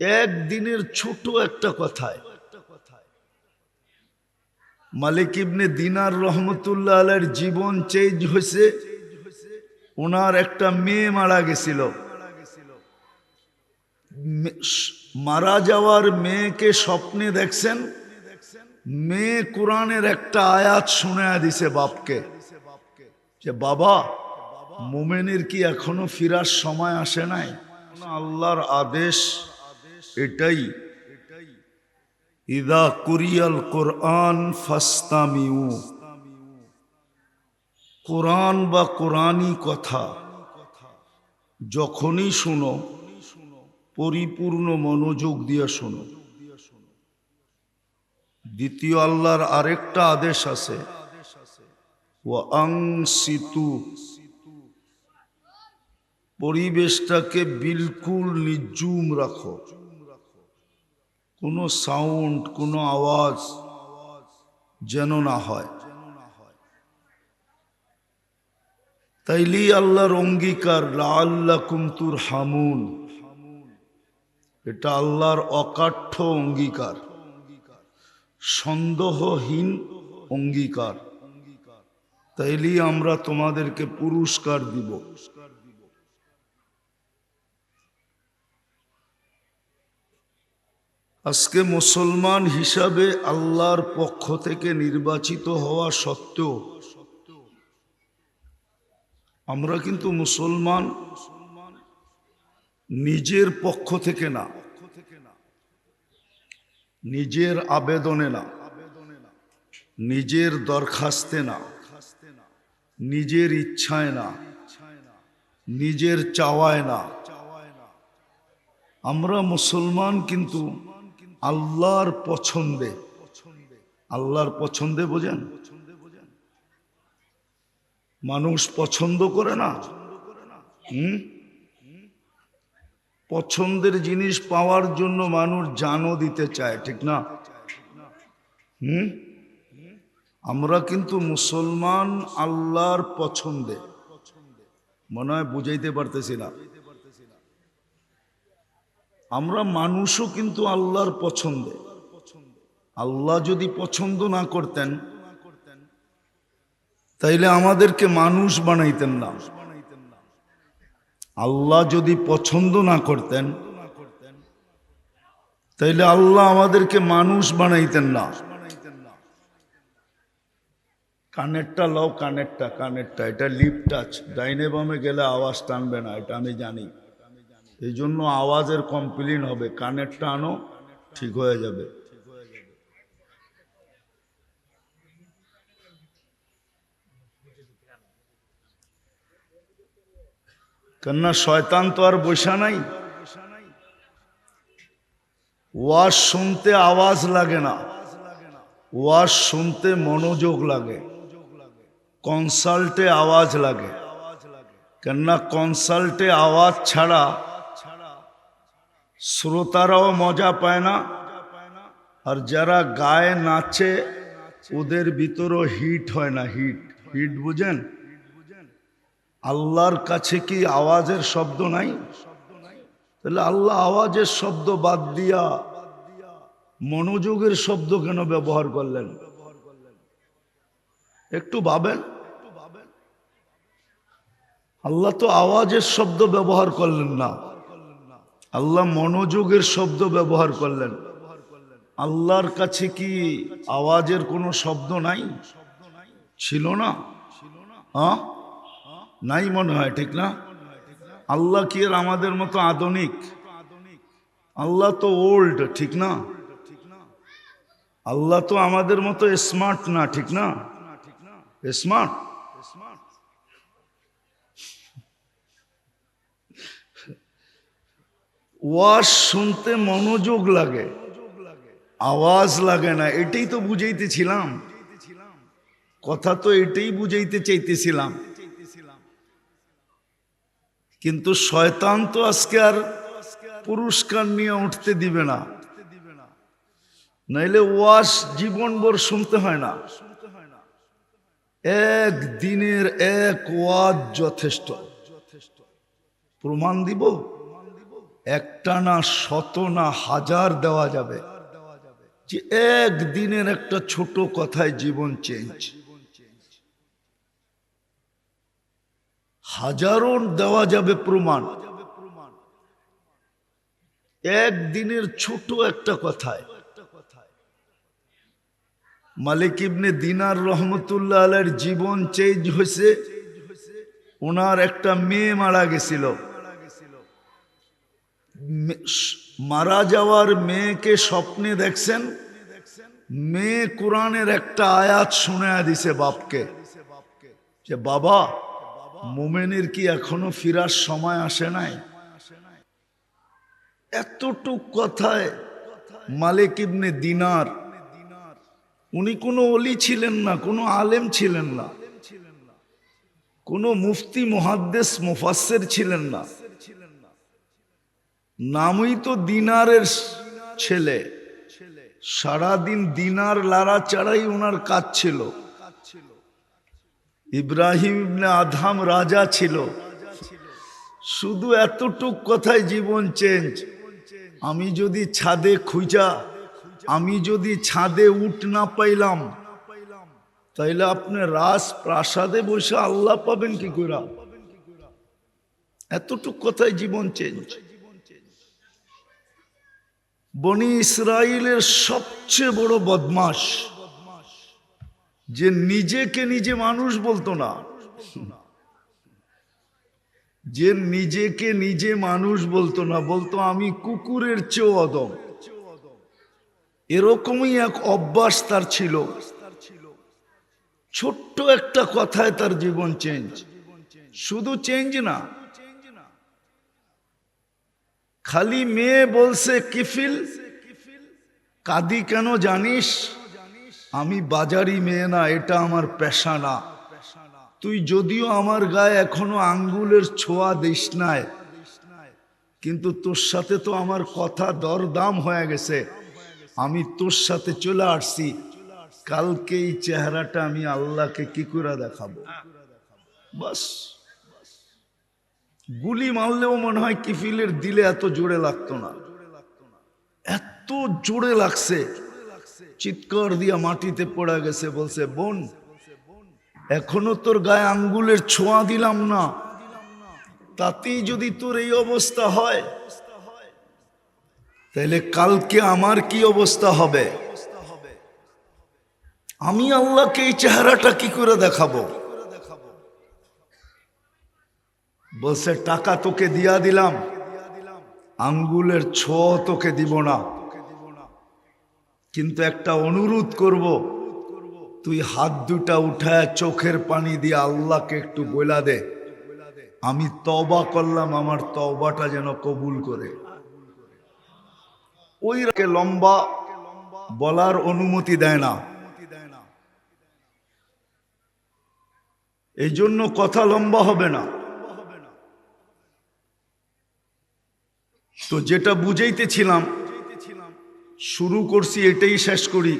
একদিনের ছোট একটা কথায়। মালিক ইবনে দিনার রহমতুল্লাহ আলের জীবন চেঞ্জ হয়েছে। ওনার একটা মেয়ে মারা গেছিল। মারা যাওয়ার মেয়েকে স্বপ্নে দেখছেন। মেয়ে কোরআনের একটা আয়াত শুনে দিছে বাপকে। যে বাবা, মোমেনের কি এখনও ফিরার সময় আসে নাই? আল্লাহর আদেশ এটাই। ইদা কুরিয়াল কোরআন ফাস্তামিউ। কোরআন বা কোরআনই কথা। যখনই শুনো, পরিপূর্ণ মনোযোগ দিয়ে শোনো। দ্বিতীয় আল্লাহর আরেকটা আদেশ আছে। ও আংসিতু। পরিবেশটাকে বিলকুল নিজুম রাখো। কোনো সাউন্ড, কোনো আওয়াজ যেন না হয়। তাইলি আল্লাহর অঙ্গীকার আল্লাহ কুমতুর হামুন এটা আল্লাহর অকাঠ্য অঙ্গীকার, সন্দেহহীন অঙ্গীকার। তাইলি আমরা তোমাদেরকে পুরস্কার দিব। আজকে মুসলমান হিসাবে আল্লাহর পক্ষ থেকে নির্বাচিত হওয়া সত্ত্বেও আমরা কিন্তু মুসলমান নিজের পক্ষ থেকে না, নিজের আবেদনে না, নিজের দরখাস্তে না, নিজের ইচ্ছায় না, নিজের চাওয়ায় না। আমরা মুসলমান কিন্তু আল্লাহর পছন্দে। আল্লাহর পছন্দে বোঝেন? মানুষ পছন্দ করে না। হুম? পছন্দের জিনিস পাওয়ার জন্য মানুষ জানও দিতে চায়, ঠিক না? হুম? আমরা কিন্তু মুসলমান আল্লাহর পছন্দে। মনে হয় বুঝাইতে পারতেছি না। আমরা মানুষও কিন্তু আল্লাহর পছন্দে। আল্লাহ যদি পছন্দ না করতেন, তাইলে আমাদেরকে মানুষ বানাইতেন না। আল্লাহ যদি পছন্দ না করতেন, তাইলে আল্লাহ আমাদেরকে মানুষ বানাইতেন না। কানেরটা লও, কানেরটা কানেরটা, এটা লিপ টাচ। ডাইনে বামে গেলে আওয়াজ টানবে না, এটা আমি জানি। এই জন্য আওয়াজের কমপ্লেন হবে কানেরটা আনো ঠিক হয়ে যাবে। কেননা শয়তান তো আর বৈশা নাই। ওয়াজ শুনতে আওয়াজ লাগে না। ওয়াজ শুনতে মনোযোগ লাগে। কনসাল্টে আওয়াজ লাগে। কেননা কনসাল্টে আওয়াজ ছাড়া শ্রোতারাও মজা পায় না। আর যারা গায়ে নাচে, ওদের ভিতরও হিট হয় না, হিট। হিট বুঝেন? আল্লাহর কাছে কি আওয়াজের শব্দ নাই? তাহলে আল্লাহ আওয়াজের শব্দ বাদ দিয়া মনোযোগের শব্দ কেন ব্যবহার করলেন? একটু ভাবেন? আল্লাহ তো আওয়াজের শব্দ ব্যবহার করলেন না। আল্লাহ মনোযোগের শব্দ ব্যবহার করলেন। আল্লাহর কাছে কি আওয়াজের কোনো শব্দ নাই? ছিল না? হ্যাঁ? নাই মনে হয়, ঠিক না? আল্লাহ কি আর আমাদের মতো আধুনিক? আল্লাহ তো ওল্ড, ঠিক না? আল্লাহ তো আমাদের মতো স্মার্ট না, ঠিক না? স্মার্ট? ওয়াজ শুনতে মনোযোগ লাগে। আওয়াজ লাগে না, এটাই তো বুঝাইতেছিলাম। কথা তো এটাই বুঝাইতে চাইতেছিলাম। কিন্তু শয়তান তো আজকে আর পুরস্কার নিয়ে উঠতে দিবে না। নাইলে ওয়াজ জীবনভর শুনতে হয় না। এক দিনের এক ওয়াজ যথেষ্ট। প্রমাণ দিব? একটা না শত না হাজার দেওয়া যাবে যে একদিনের একটা ছোট কথায় জীবন চেঞ্জ। হাজারো দেওয়া যাবে প্রমাণ। একদিনের ছোট একটা কথায়। মালিক ইবনে দিনার রহমতুল্লাহ আলের জীবন চেঞ্জ হয়েছে। ওনার একটা মেয়ে মারা গেছিল। মারা যাওয়ার মেয়েকে স্বপ্নে দেখছেন? মেয়ে কোরআনের একটা আয়াত শুনে দিছে বাপকে। যে বাবা, মোমেনের কি এখনও ফিরার সময় আসে নাই? এতটুক কথায় মালিক ইবনে দিনার, উনি কোনো অলি ছিলেন না, কোনো আলেম ছিলেন না, কোনো মুফতি মহাদ্দেশ মুফাসসির ছিলেন না। নামই তো দিনারের ছেলে। সারাদিন দিনার লারা চাড়াই ওনার কাজ ছিল। ইব্রাহিম আধাম রাজা ছিল। শুধু এতটুক কথায় জীবন চেঞ্জ। আমি যদি ছাদে খুঁজা, আমি যদি ছাদে উঠ না পাইলাম, তাইলে আপনি রাস প্রাসাদে বসে আল্লাহ পাবেন কি করে এতটুক কথায় জীবন চেঞ্জ। বনি ইসরায়েলের সবচেয়ে বড় বদমাস যে নিজেকে নিজে মানুষ বলতো না, যে নিজেকে নিজে মানুষ বলতো না, বলতো আমি কুকুরের চেয়েও অদম। এরকমই এক অভ্যাস তার ছিল। ছোট্ট একটা কথায় তার জীবন চেঞ্জ শুধু চেঞ্জ না খালি মেয়ে বলছে কিফিল, কাদি কেন জানিস? আমি বাজারি মেয়ে না, এটা আমার পেশা না। তুই যদিও আমার গায়ে এখনও আঙ্গুলের ছোঁয়া দিস নাই, কিন্তু তোর সাথে তো আমার কথা দরদাম হয়ে গেছে। আমি তোর সাথে চলে আসছি কালকে এই চেহারাটা আমি আল্লাহকে কি করে দেখাবো? বাস। গুলি মারলেও মনে হয় কিফিলের দিলে এত জোরে লাগতো না। এত জোরে লাগছে। চিৎকার দিয়া মাটিতে পড়া গেছে, বলছে, বোন, এখনও তোর গায়ে আঙ্গুলের ছোঁয়া দিলাম না। তাতেই যদি তোর এই অবস্থা হয়, তাহলে কালকে আমার কি অবস্থা হবে? আমি আল্লাহকে এই চেহারাটা কি করে দেখাবো? বলছে, টাকা তোকে দিয়া দিলাম। আঙ্গুলের ছো তোকে দিব না। কিন্তু একটা অনুরোধ করব, তুই হাত দুটা উঠায় চোখের পানি দিয়ে আল্লাহকে একটু বইলা দে। আমি তবা করলাম, আমার তবাটা যেন কবুল করে। ওই লম্বা বলার অনুমতি দেয় না। এই জন্য কথা লম্বা হবে না। তো যেটা বুঝাইতেছিলাম, শুরু করছি এটাই শেষ করি।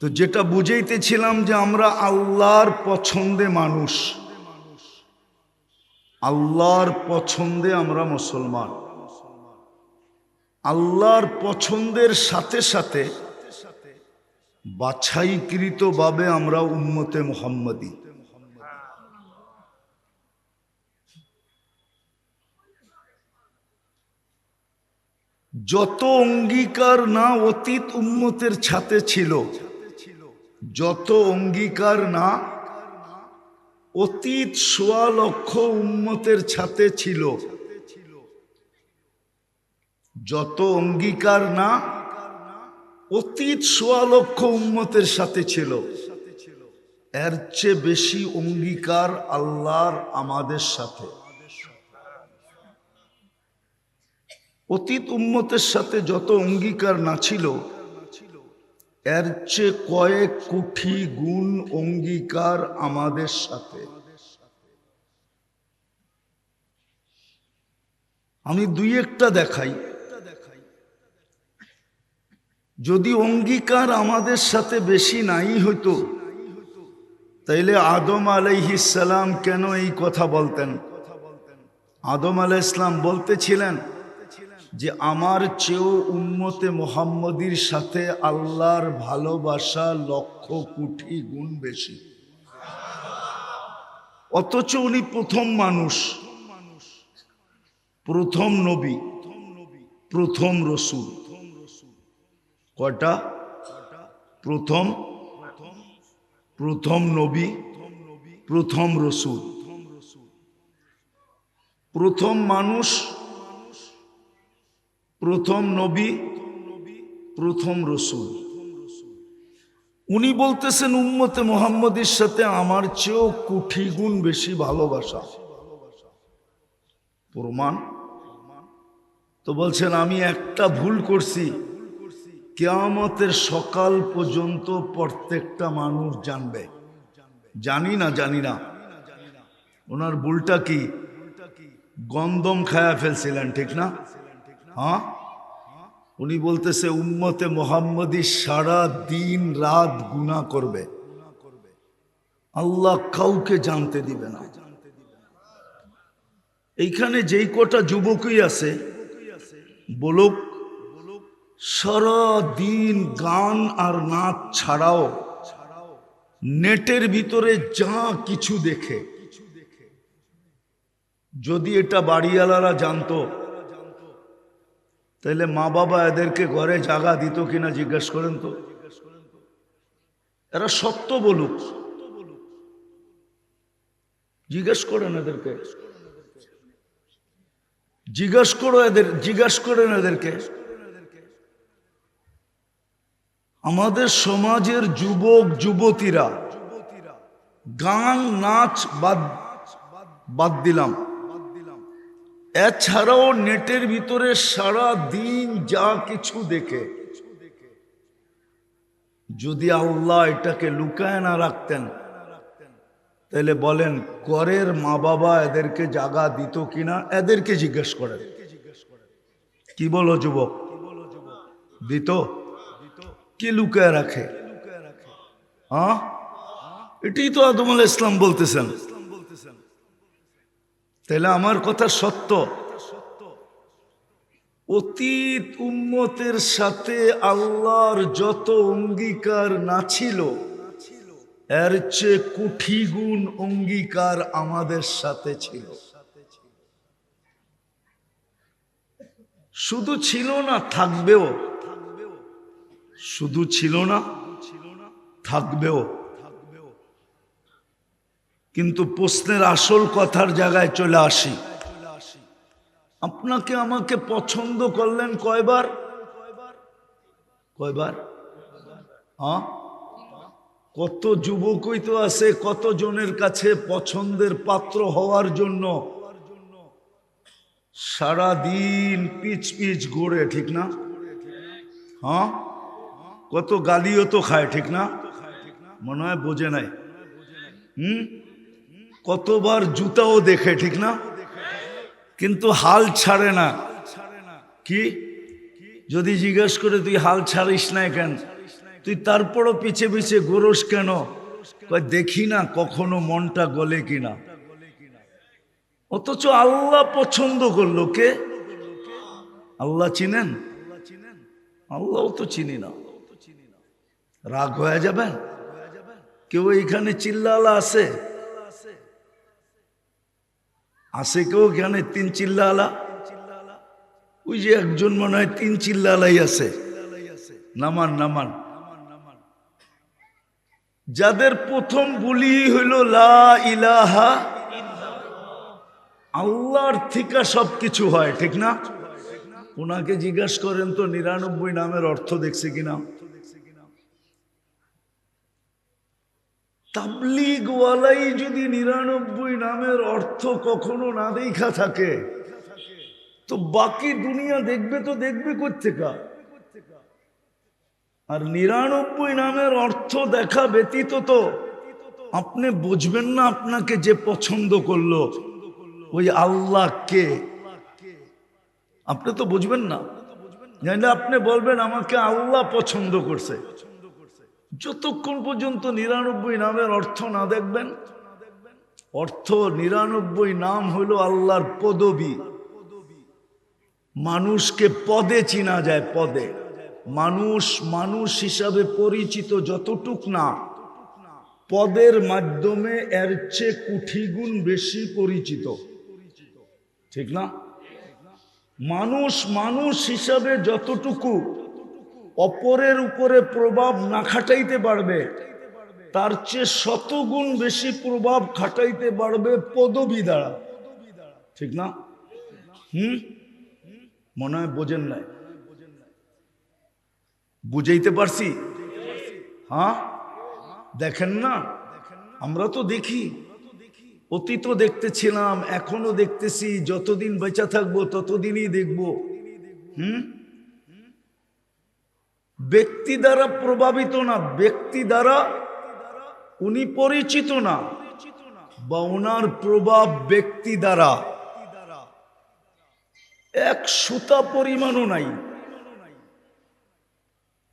তো যেটা বুঝাইতেছিলাম যে আমরা আল্লাহর পছন্দে মানুষ। আল্লাহর পছন্দে আমরা মুসলমান। আল্লাহর পছন্দের সাথে সাথে বাছাইকৃতভাবে আমরা উম্মতে মোহাম্মদী। যত অঙ্গীকার না অতীত উম্মতের ছাতে ছিল, যত অঙ্গীকার না অতীত সোয়া লক্ষ উম্মতের ছাতে ছিল, যত অঙ্গীকার না অতীত সোয়া লক্ষ উম্মতের সাথে ছিল, এর চেয়ে বেশি অঙ্গীকার আল্লাহর আমাদের সাথে। অতীত উম্মতের সাথে যত অঙ্গীকার না ছিল, এর চেয়ে কয়েক কোটি গুণ অঙ্গীকার আমাদের সাথে। আমি দুই একটা দেখাই। যদি অঙ্গীকার আমাদের সাথে বেশি নাই হইতো, তাইলে আদম আলাইহিসালাম কেন এই কথা বলতেন? আদম আলাই ইসলাম বলতেছিলেন যে আমার চেয়েও উন্মতে মোহাম্মদীর সাথে আল্লাহর ভালোবাসা লক্ষ কোটি গুণ বেশি। অথচ উনি প্রথম মানুষ, প্রথম নবী, প্রথম রসুল। কয়টা? প্রথম প্রথম নবী, প্রথম রসুল। প্রথম মানুষ প্রথম নবী, প্রথম রসুল। উনি বলতেছেন, উম্মতে মোহাম্মদের সাথে আমার চেয়েও কোটি গুণ বেশি ভালোবাসা। প্রমাণ? তো বলছেন, আমি একটা ভুল করছি। কেয়ামতের সকাল পর্যন্ত প্রত্যেকটা মানুষ জানবে। জানি না জানি না। ওনার ভুলটা কি? গন্দম খায়া ফেলছিলেন, ঠিক না? হ্যাঁ? উনি বলতেছে, উম্মতে মোহাম্মদী সারা দিন রাত গুণা করবে। আল্লাহ কাউকে জানতে দিবে না। এইখানে যেই কটা যুবকই আছে, বলুক, সারা দিন গান আর নাচ ছাড়াও নেটের ভিতরে যা কিছু দেখে, যদি এটা বাড়িওয়ালারা জানতো তাহলে মা বাবা এদেরকে ঘরে জাগা দিত কিনা জিজ্ঞেস করেন তো। এরা সত্য বলুক। জিজ্ঞেস করেন এদেরকে। জিজ্ঞেস করো এদের, জিজ্ঞেস করেন এদেরকে। আমাদের সমাজের যুবক, যুবতীরা গান, নাচ বাদ বাদ দিলাম। এছাড়াও নেটের ভিতরে সারা দিন যা কিছু দেখে। যদি আল্লাহ এটাকে লুকায় না রাখতেন, তাহলে বলেন, করের মা বাবা এদেরকে জাগা দিত কিনা? এদেরকে জিজ্ঞেস করেন। কি বলো যুবক? দিত? কি লুকায় রাখে? হ্যাঁ? এটাই তো আদম আলাহ ইসলাম বলতেছেন। তাহলে আমার কথা সত্য? অতীত উম্মতের সাথে আল্লাহর যত অঙ্গীকার না ছিল, এর চেয়ে কুঠি গুণ অঙ্গীকার আমাদের সাথে ছিল। শুধু ছিল না, থাকবেও। শুধু ছিল না, থাকবেও। কিন্তু প্রশ্নের আসল কথার জায়গায় চলে আসি। আপনাকে আমাকে পছন্দ করলেন কয়বার? কয়বার? হ্যাঁ? কত যুবকই তো আছে কত জনের কাছে পছন্দের পাত্র হওয়ার জন্য সারা দিন পিচ পিচ গড়ে ঠিক না? হ্যাঁ? কত গালিও তো খায়, ঠিক না? মনে হয় বোঝে নাই। হুম? কতবার জুতাও দেখে, ঠিক না? কিন্তু হাল ছাড়ে না। কি? যদি জিজ্ঞেস করে, তুই হাল ছাড়িস না কেন? তুই তারপরও পিছে পিছে গোরস কেন? দেখি না কখনো মনটা গলে কিনা। অথচ আল্লাহ পছন্দ করল কে? আল্লাহ চিনেন? আল্লাহ তো চিনি না। রাগ হয়ে যাবেন? কেউ এইখানে চিল্লালা আছে? আছে কেউ এখানে তিন চিল্লালা? ওই যে একজন মনে হয় তিন চিল্লালাই আছে। নামান নামান। যাদের প্রথম বলি হইল, লা ইলাহা আল্লাহর থিকা সব কিছু হয়, ঠিক না? ওনাকে জিজ্ঞাসা করেন তো, নিরানব্বই নামের অর্থ দেখছে কিনা? তাবলিগওয়ালাই যদি নিরানব্বই নামের অর্থ কখনো না দেখা থাকে, তো বাকি দুনিয়া দেখবে তো দেখবে কোথেকা আর নিরানব্বই নামের অর্থ দেখা ব্যতীত তো আপনি বুঝবেন না আপনাকে যে পছন্দ করল, ওই আল্লাহ কে? আপনি তো বুঝবেন না। জানলে আপনি বলবেন আমাকে আল্লাহ পছন্দ করছে। যতক্ষণ পর্যন্ত নিরানব্বই নামের অর্থ না দেখবেন, অর্থ নিরানব্বই নাম হলো আল্লাহর পদবী। মানুষকে পদে চিনা যায়, পদে। মানুষ মানুষ হিসাবে পরিচিত যতটুক না, পদের মাধ্যমে এর চেয়ে কুঠি গুণ বেশি পরিচিত। ঠিক না? মানুষ মানুষ হিসাবে যতটুকু অপরের উপরে প্রভাব না খাটাইতে পারবে, তার চেয়ে শতগুণ বেশি প্রভাব খাটাইতে পারবে পদবী দ্বারা। ঠিক না? হুম? মনে হয় বোঝেন নাই। বুঝাইতে পারছি? হ্যাঁ? দেখেন না? আমরা তো দেখি। অতীত দেখতেছিলাম, এখনও দেখতেছি, যতদিন বেঁচে থাকব ততদিনই দেখব। হুম? ব্যক্তি দ্বারা প্রভাবিত না, ব্যক্তি দ্বারা উনি পরিচিত না। বা ওনার প্রভাব ব্যক্তি দ্বারা। এক সুতা পরিমাণও নাই।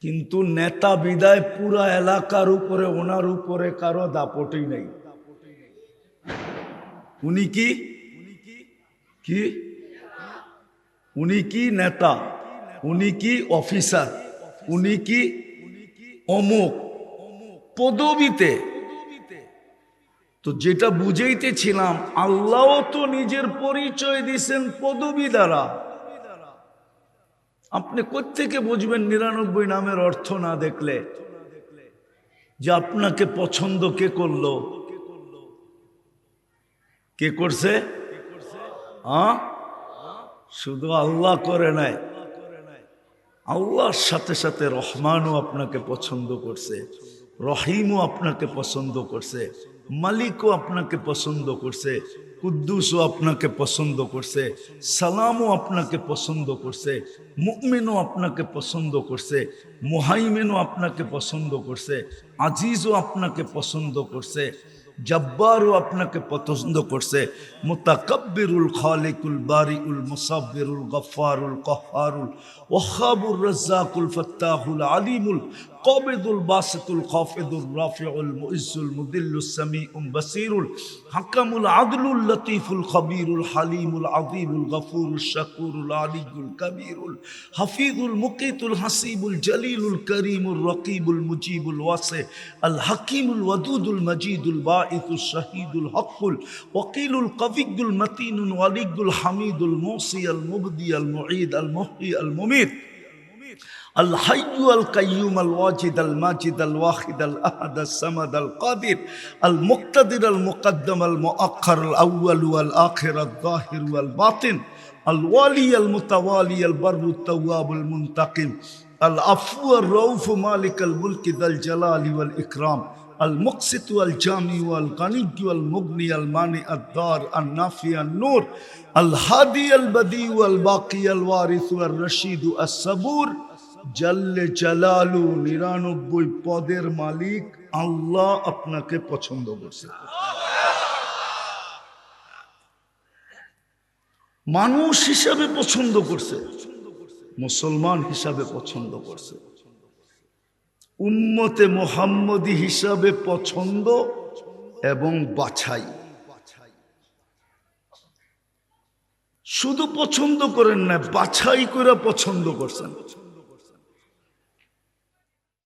কিন্তু নেতা বিদায় পুরা এলাকার উপরে ওনার উপরে কারও দাপটই নেই। উনি কি? কি? উনি কি নেতা? উনি কি অফিসার? উনি কি অমুক পদবিতে? তো যেটা বুঝাইতেছিলাম আল্লাহ তো নিজের পরিচয় দিছেন পদবী দ্বারা। আপনি কোত্থেকে বুঝবেন নিরানব্বই নামের অর্থ না দেখলে? যে আপনাকে পছন্দ কে করল? কে করছে? শুধু আল্লাহ করে নাই। আল্লাহর সাথে সাথে রহমানও আপনাকে পছন্দ করছে, রহিমও আপনাকে পছন্দ করছে, মালিকও আপনাকে পছন্দ করছে, কুদ্দুসও আপনাকে পছন্দ করছে, সালামও আপনাকে পছন্দ করছে মুকমিনও আপনাকে পছন্দ করছে, মোহাইমেনও আপনাকে পছন্দ করছে, আজিজও আপনাকে পছন্দ করছে জব্বারও আপনাকে পছন্দ করছে। মুতাকব্বিরুল খালিকুল বারিউল মুসাব্বিরুল গফফারুল কহারুল ওয়াহাবুর রাজ্জাকুল ফাত্তাহুল আলিমুল قابض الباسط الخافض الرافع المؤز المذل السميع بصير الحكم العدل اللطيف الخبير الحليم العظيم الغفور الشكور العلي الكبير الحفيظ المقيت الحسيب الجليل الكريم الرقيب المجيب الواسع الحكيم الودود المجيد الباعث الشهيد الحق الوكيل القوي المتين الولي الحميد الموصي المبدي المعيد المحيي المميت الحي القيوم الواجد الماجد الواحد الأحد الصمد القادر المقتدر المقدم المؤخر الأول والآخر الظاهر والباطن الوالي المتوالي البر التواب المنتقم العفو الرؤوف مالك الملك ذا الجلال والإكرام. আল মকসিত আল জামি আল কানিজু আল মুগনি আল মানি আদার আল নাফি আল নূর আল হাদি আল বদি আল বাকি আল ওয়ারিস আল রশিদ আল সাবুর জাল্লে জালালু নিরানব্বই পদের মালিক আল্লাহ আপনাকে পছন্দ করছে। মানুষ হিসাবে পছন্দ করছে, মুসলমান হিসাবে পছন্দ করছে। উম্মতে মোহাম্মদী হিসাবে পছন্দ এবং বাছাই। শুধু পছন্দ করেন না বাছাই করে পছন্দ করছেন।